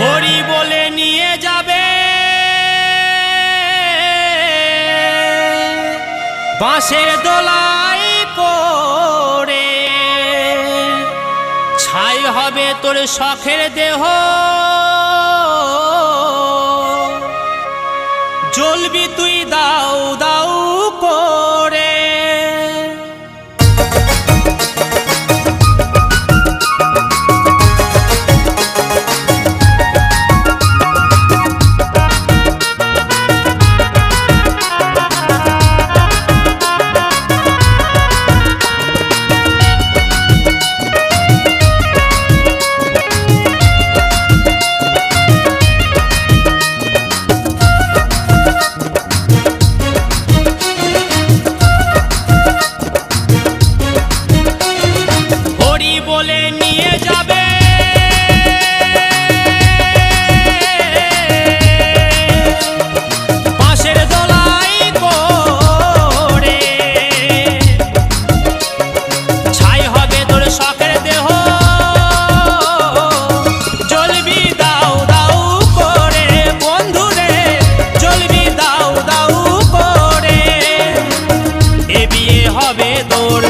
হরি বলে নিয়ে যাবে। বাঁশের দোলাই করে ছাই হবে তোর শখের দেহ। জ্বলবি তুই দাও দাও। এ বিয়ে হবে তোর।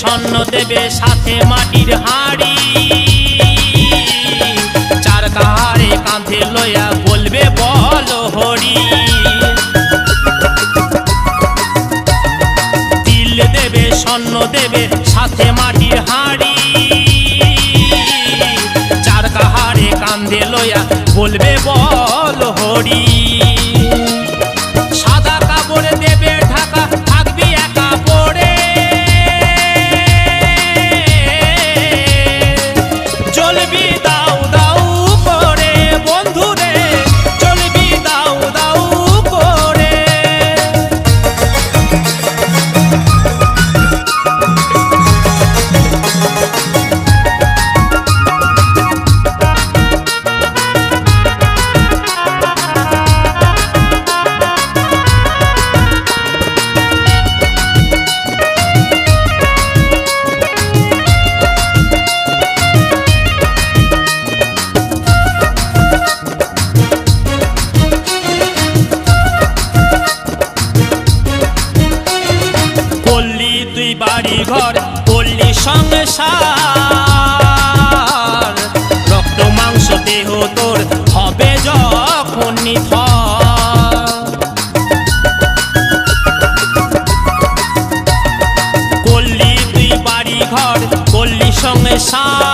স্বর্ণ দেবে সাথে মাটির হাড়ি। চার কাহারে কাঁধে লইয়া বলবে, বল হরি। তিল দেবে, স্বর্ণ দেবে সাথে মাটির হাড়ি। চার কাহারে কাঁধে লইয়া বলবে, বল হরি। করলি তুই বাড়ি ঘর করলি সংসার। রক্ত, মাংস, দেহ তোর হবে যখন নিথর তুই বাড়ি ঘর সংসার।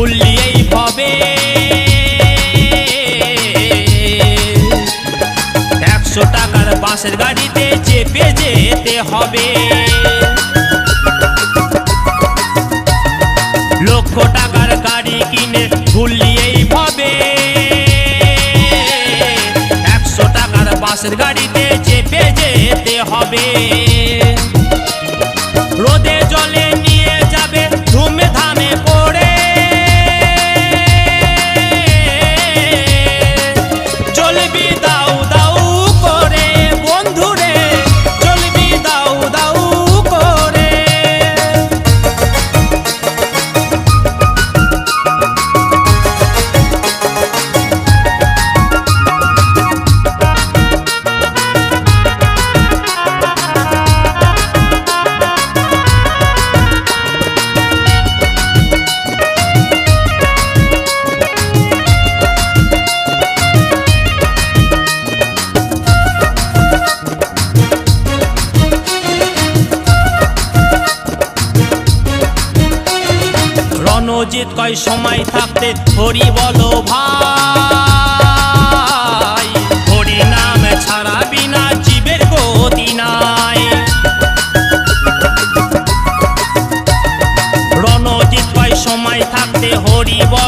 ভুললেই হবে। একশো টাকার বাসের গাড়িতে চেপে যেতে হবে। লক্ষ টাকার গাড়ি কিনে ভুললেই হবে। একশো টাকার বাসের গাড়িতে চেপে যেতে হবে। কয় সময় থাকতে হরি বলো ভাই। হরি নাম ছাড়া বিনা জীবের গতি নাই। রণজিৎ কয় সময় থাকতে হরি বল